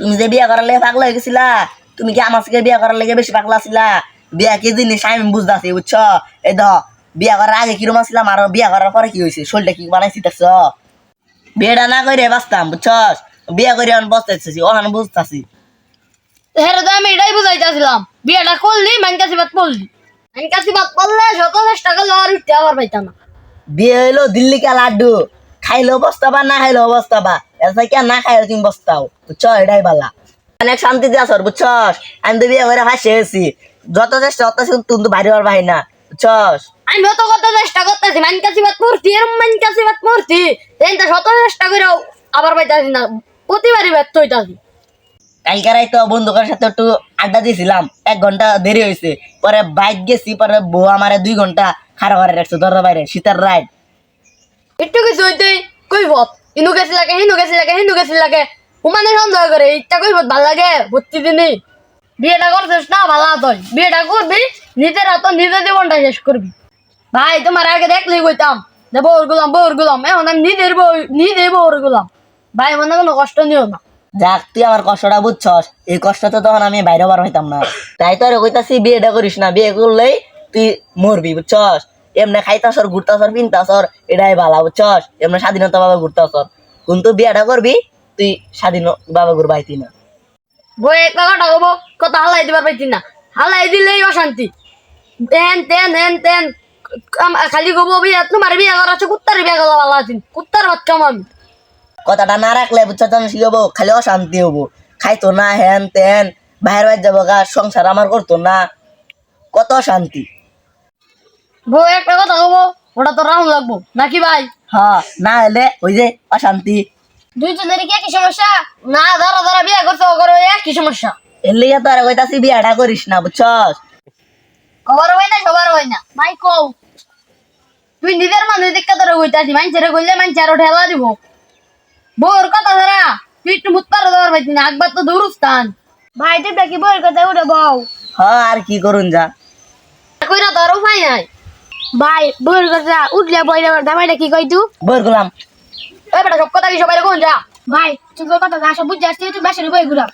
তুমি যে বিয়া করার লেগে পাগলা হয়ে গেছিলা তুমি কি আমার থেকে বিয়া করার লেগে বেশি পাগলা ছিলা বিয়া কি জিনিস আমি বুঝতেছি বুঝছ? এই ধ বিয়া করার আগে কিরম ছিলাম আর বিয়া করার পরে কি হয়েছে? শরীরটা কি বানাইছি দেখছ বিয়েটা না করে বাঁচতাম বুঝছস? বিয়া করে এখন বসতেছি ওখানে বুঝতেছি। হেরে তো আমি এটাই বুঝাইতেছিলাম। বিয়েটা করলি মানকাছি বাদ পড়লি মানকাছি বাদ পড়লে চেষ্টা করলে আর উঠতে আবার পাইতাম বিয়ে হইল দিল্লি কা লাড্ডু খাইলেও বস্তাবা না খাইলেও বস্তাবা। এর থেকে না খাইলে তুমি বস্তাও বুঝছ? এটাই বালা। অনেক শান্তিতে আসর বুঝছস? আমি তো বিয়ে করে ফাঁসে গেছি যত চেষ্টা করতেছি তুমি তো বাইরে ভাই না বুঝছস? আমি অত কত চেষ্টা করতেছি মানকাছি বাদ পড়তি এরম মানকাছি বাদ পড়তি এইটা শত চেষ্টা করেও আবার পাইতাছি না প্রতিবারই ব্যর্থ হইতাছি। কালকারাই তো বন্ধুকের সাথে একটু আড্ডা দিয়েছিলাম এক ঘণ্টা দেরি হয়েছে পরে বাইক গেছি পরে বউ আমারে দুই ঘণ্টা খারাপ করে রাখছে দরজা বাইরে শীতের রাইড। একটু কিছু হইতেই কই ভত ইনু গেছি লাগে হিনু গেছি লাগে হিনু গেছি লাগে। উমানে সন্দেহ করে ইটা কই ভত ভালো লাগে ভর্তি দিনই বিয়েটা করছিস না ভালো তুই। বিয়েটা করবি নিজের হাত নিজের জীবনটা শেষ করবি ভাই তোমার আগে দেখলেই কইতাম যে বউর গুলাম বউর গুলাম। এখন আমি নিজের বউ নিজের বউর গুলাম। ভাই মনে কোনো কষ্ট নিও না। যাক, তুই আমার কষ্টটা বুঝছস এই কষ্ট তো তখন আমি বাইরে বার হইতাম না। তাই তো আর কইতাছি বিয়েটা করিস না, বিয়ে করলেই তুই মরবি বুঝছস এমনি খাইতাসর ঘুরতাসর পিনতাসর এটাই ভালো বুঝছস? এমনি স্বাধীনতা ভাবে ঘুরতাসর কিন্তু বিয়েটা করবি তুই স্বাধীন ভাবে ঘুরবাইতি না। বই একটা কথা কব কত হালাই দিবার পাইতি না। হালাই দিলেই অশান্তি। তেন তেন হেন তেন খালি কব বিয়া তোমার বিয়া করা আছে কুত্তার বিয়া করা ভালো আছেন কুত্তার বাচ্চা আমি কথাটা না রাখলে বুঝছ কি হব খালি অশান্তি হব। খাইতো না হ্যান তেন। বাইরে বাইরে যাব গা সংসার আমার করতো না। কত শান্তি বউ একটা কথা কব ওটা তো রাউন্ড লাগবো। নাকি ভাই? হ্যাঁ না হলে ওই যে অশান্তি। দুইজনের কি একই সমস্যা? না যারা যারা বিয়া করছে ও করে একই সমস্যা। এর লিগে তো আর কইতাছি বিয়াটা করিস না বুঝছস? খবর হয় না সবার হয় না। মাই কও। তুই নিজের মানুষ দেখতে তোর হইতাছি মানুষের কইলে মানুষ আরও ঠেলা দিব। বউর কথা ধরা তুই একটু মুত্তার দেওয়ার পাইতি না একবার তো দূরস্থান ভাই তুই কি বউর কথা উঠে বউ। হ্যাঁ আর কি করুন যা। কইরা তো আর উপায় নাই। ভাই বউর কথা উঠলে বই দামাইটা কি কই তুই? বই করলাম এ বেটা সব কথা কি সবাই কোন যা। ভাই তুই কথা যা সব বুঝে আসছিস তুই বেশি বই গুলা